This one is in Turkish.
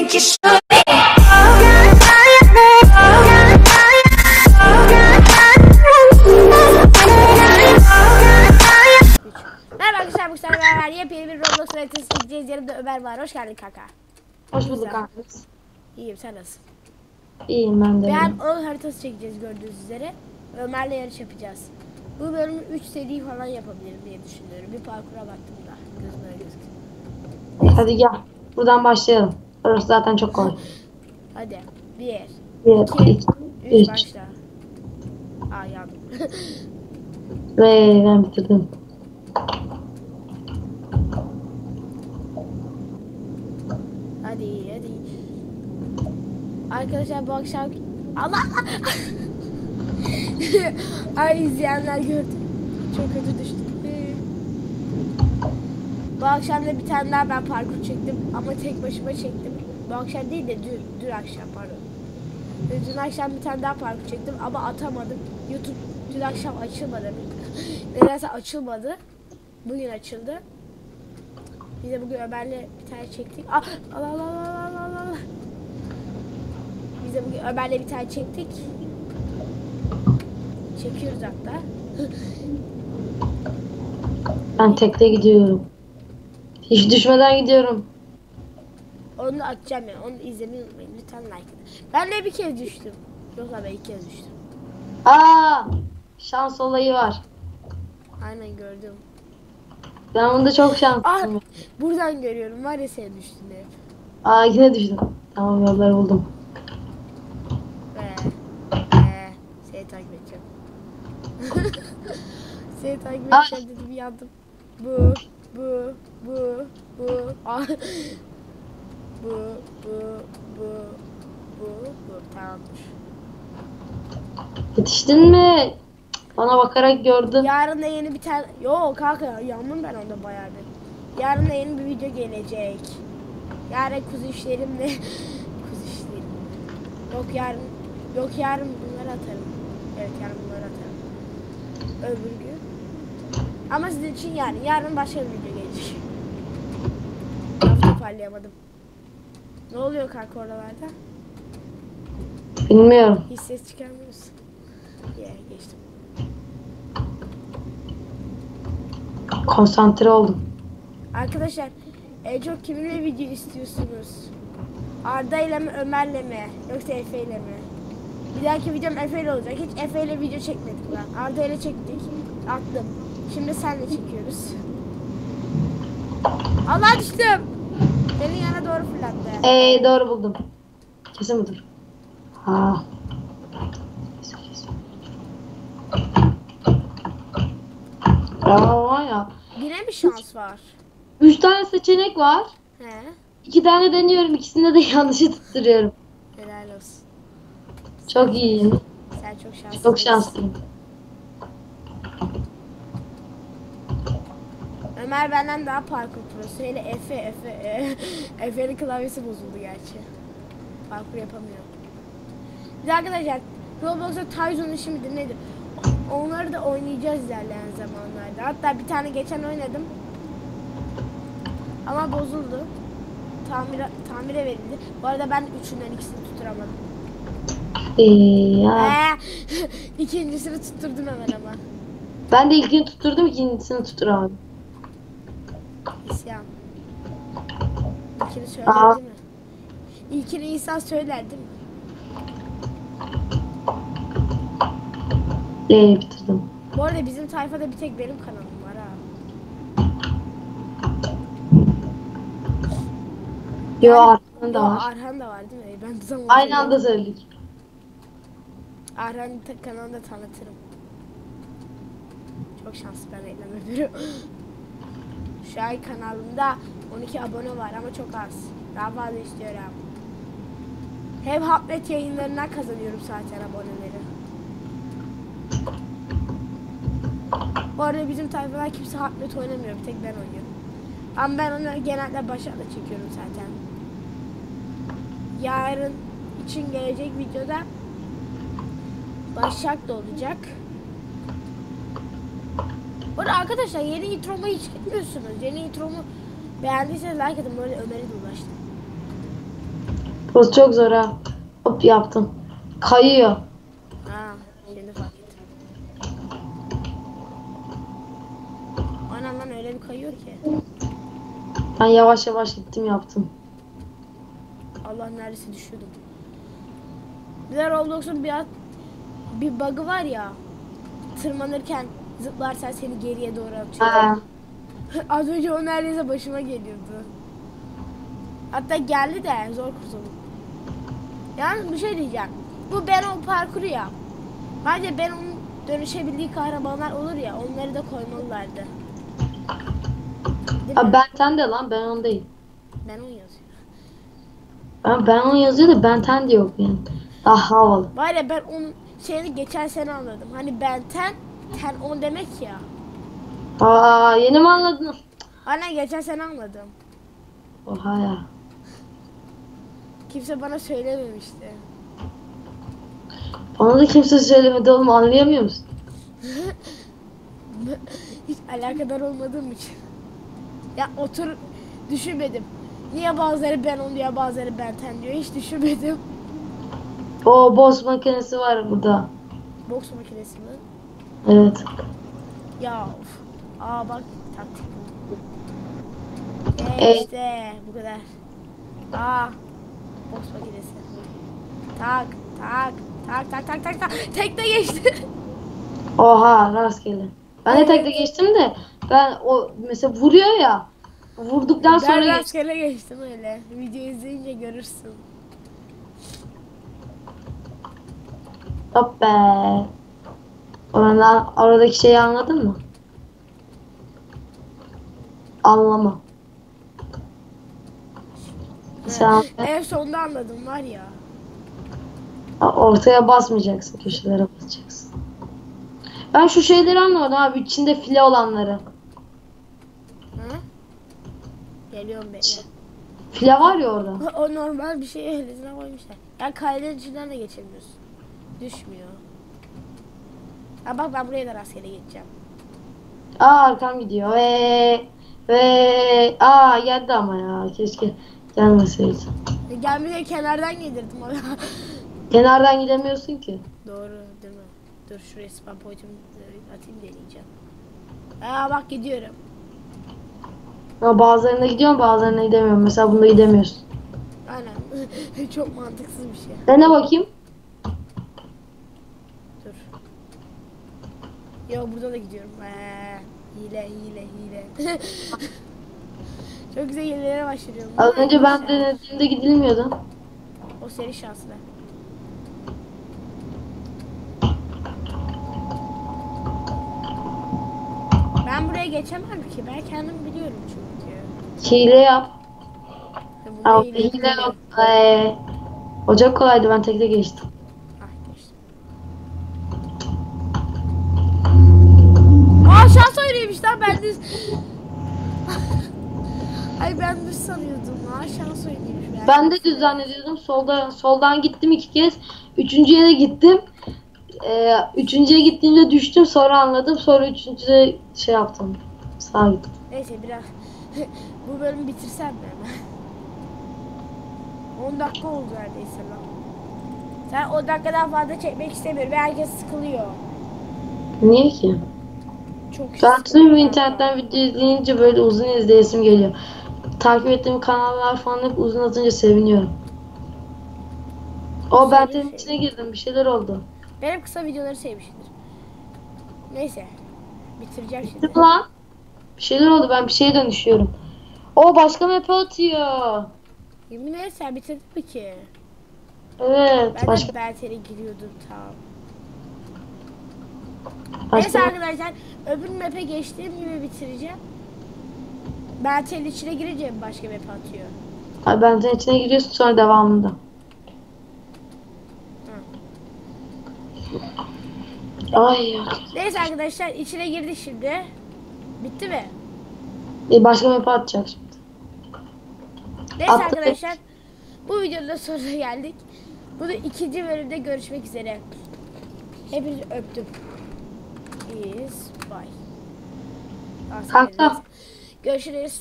think you should be. Merhaba arkadaşlar bu sefer beraber yepyeni bir Roblox haritası çekeceğiz. Yanımda Ömer var. Hoş geldin kaka. Hoş bulduk abi. İyiyim sen nasılsın? İyiyim ben de. Ben o haritası çekeceğiz gördüğünüz üzere. Ömer'le yarış yapacağız. Bu bölümü 3 seri falan yapabilirim diye düşünüyorum. Bir parkura baktım da. Gözüme gözüküyor. Hadi gel. Buradan başlayalım. Orası zaten çok kolay. Hadi. 1, Bir, 2, iki, 3 üç. başla. Aa yandım. Ve ben bitirdim. hadi hadi. Arkadaşlar bu akşam... Allah! Ay izleyenler gördü. Çok kötü düştük. Bu akşam da bir tane daha ben parkur çektim ama tek başıma çektim. Bu akşam değil de dün, dün akşam pardon. Dün akşam bir tane daha parkur çektim ama atamadım. YouTube dün akşam açılmadı. Nedense açılmadı. Bugün açıldı. Biz de bugün Ömer'le bir tane çektik. Ah, Allah Allah Allah Allah Allah Allah. Biz de bugün Ömer'le bir tane çektik. Çekiyoruz hatta. Ben tekte gidiyorum. Hiç düşmeden gidiyorum. Onu atacağım yani. Onu izlemeyi unutmayın. Lütfen like edin. Ben de bir kez düştüm. Yoksa ben iki kez düştüm. Aa! Şans olayı var. Aynen gördüm. Ben bunda çok Ah! şanslıyım. Buradan görüyorum. Var ya sen düştün hep. Aa yine düştüm. Tamam yolları buldum. Ve, ve seni takip edeceğim. seni takip edeceğim dedim yandım. Bu, bu, bu, bu, bu, bu, bu, bu, bu. Tamamdır. Yetiştin mi? Bana bakarak gördün. Yarın da yeni bir tane... Yo kanka yandım ben onda bayağı bir. Yarın da yeni bir video gelecek. Yarın kuzu işlerimle... kuzu işlerim. Yok yarın... Yok yarın bunları atarım. Evet yarın bunları atarım. Öbür gün. Ama sizin için yarın. Yarın başka bir video gelecek. Lafı toparlayamadım. Ne oluyor kanka oralarda? Bilmiyorum. Hiç ses çıkarmıyorsun. Yeah, geçtim. Konsantre oldum. Arkadaşlar en çok kiminle video istiyorsunuz? Arda ile mi Ömer'le mi yoksa Efe ile mi? Bir dahaki videom Efe ile olacak. Hiç Efe ile video çekmedik ben. Arda ile çektik. Attım. Şimdi senle çekiyoruz. Allah düştüm. Senin yana doğru fırlattı. Ee doğru buldum. Kesin budur. Ha. Bravo var ya. Yine mi şans var? Üç tane seçenek var. He. İki tane deniyorum. İkisinde de yanlışı tutturuyorum. Helal olsun. Çok iyiyim. Sen çok şanslısın. Çok şanslıyım. Ömer benden daha parkur prosu. Hele Efe, Efe, e, Efe'nin klavyesi bozuldu gerçi. Parkur yapamıyor. Bir de arkadaşlar Roblox'ta işi midir nedir? Onları da oynayacağız ilerleyen zamanlarda. Hatta bir tane geçen oynadım. Ama bozuldu. Tamire, tamire verildi. Bu arada ben üçünden ikisini tutturamadım. Ee, ya. Ee, ikincisini tutturdum hemen ama. Ben de ilkini tutturdum ikincisini tutturamadım. İsyan. İlkini söyler Aa. değil mi? İlkini insan söyler değil mi? Ee, bitirdim. Bu arada bizim tayfada bir tek benim kanalım var ha. Yo Yani- Arhan'ın da var. Arhan da var değil mi? Ben zaman Aynı anda söyledik. Arhan ta- kanalını da tanıtırım. Çok şanslı ben reklam yapıyorum. An kanalımda 12 abone var ama çok az. Daha fazla istiyorum. Hem Haplet yayınlarından kazanıyorum zaten aboneleri. Bu arada bizim tayfadan kimse Haplet oynamıyor. Bir tek ben oynuyorum. Ama ben onu genelde başarılı çekiyorum zaten. Yarın için gelecek videoda Başak da olacak. Bu arada arkadaşlar yeni intromu hiç gitmiyorsunuz. Yeni intromu beğendiyseniz like atın. Böyle Ömer'e de ulaştım. Burası çok zor ha. Hop yaptım. Kayıyor. Ha, şimdi fark ettim. Aynen lan öyle bir kayıyor ki. Ben yavaş yavaş gittim yaptım. Allah neredeyse düşüyordum. Bir de Roblox'un bir, bir bug'ı var ya. Tırmanırken zıplarsan seni geriye doğru atıyor. Az önce o neredeyse başıma geliyordu. Hatta geldi de zor kurtuldum. Yalnız bir şey diyeceğim. Bu ben o parkuru ya. Bence ben onun dönüşebildiği kahramanlar olur ya onları da koymalılardı. Değil Ha mi? Benten de lan ben on değil. Ben onu yazıyorum. Ben, ben on yazıyor da Benten de yok yani. Daha havalı. Var ya ben onun şeyini geçen sene anladım. Hani ben ten, ten on demek ya. Aa yeni mi anladın? Aynen geçen sene anladım. Oha ya. Kimse bana söylememişti. Bana da kimse söylemedi oğlum anlayamıyor musun? Hiç alakadar olmadığım için. Ya otur düşünmedim. Niye bazıları ben on diyor bazıları ben ten diyor hiç düşünmedim. O boss makinesi var burada. Boks makinesi mi? Evet. Ya of. Aa bak taktik buldum. E işte bu kadar. Aa boks makinesi. Tak tak tak tak tak tak tak. Tek de geçti. Oha rastgele. Ben de tekte geçtim de ben o mesela vuruyor ya. Vurduktan sonra ben geç. rastgele geçtim öyle. Video izleyince görürsün. Hop be. Oradan, oradaki şeyi anladın mı? Anlama. Sen En sonunda anladım var ya. ortaya basmayacaksın, köşelere basacaksın. Ben şu şeyleri anlamadım abi, içinde file olanları. Hı? Geliyorum bekle. File var ya orada. O normal bir şey ehlizine koymuşlar. Ya kalenin içinden de geçemiyorsun. Düşmüyor. Ha bak ben buraya da rastgele geçeceğim. Aa arkam gidiyor. Ve ve aa geldi ama ya keşke gelmeseydi. E, Gelmeye kenardan gelirdim oraya. Kenardan gidemiyorsun ki. Doğru değil mi? Dur şuraya spam point'imi atayım deneyeceğim. Aa bak gidiyorum. Ama bazılarına gidiyorum bazılarına gidemiyorum. Mesela bunda gidemiyorsun. Aynen. Çok mantıksız bir şey. Dene bakayım. Dur. Yo burada da gidiyorum. Ee, hile hile hile. Çok güzel hilelere başlıyorum. Az önce ben denediğimde gidilmiyordu. O senin şansına. Ben buraya geçemem ki. Ben kendim biliyorum çünkü. Hile yap. Ya burada hile hile yok. Ee, o çok kolaydı ben tekte geçtim. Ah geçtim. Aa şans oyunuymuş lan ben düz. Ay ben düz oyunuymuş. Ben de düz zannediyordum. Solda, soldan gittim iki kez. Üçüncüye de gittim. Ee, üçüncüye gittiğimde düştüm. Sonra anladım. Sonra üçüncüde şey yaptım. Sağa gittim. Neyse biraz bu bölümü bitirsem mi hemen? 10 dakika oldu neredeyse lan. Sen o dakikadan fazla çekmek istemiyorum. Herkes sıkılıyor. Niye ki? Çok Ben tüm internetten video izleyince böyle uzun izleyesim geliyor. Takip ettiğim kanallar falan hep uzun atınca seviniyorum. O ben senin içine girdim. Bir şeyler oldu. Benim kısa videoları sevmişimdir. Neyse. Bitireceğim şimdi. Lan? Bir şeyler oldu. Ben bir şeye dönüşüyorum. O başka map atıyor. Yemin ederim sen bitirdin mi ki? Evet. Ben Başka, de Berter'e giriyordum tamam. başka Neyse arkadaşlar öbür map'e geçtiğim gibi bitireceğim. Berter'in içine girince başka map atıyor. Ay, ben senin içine giriyorsun sonra devamında. Ay ya. Neyse arkadaşlar içine girdik şimdi. Bitti mi? E, başka map atacak şimdi. Neyse Attık. arkadaşlar bu videonun da sonuna geldik. Bunu ikinci bölümde görüşmek üzere. Hepinizi öptüm. Peace. Bye. Kanka. Görüşürüz.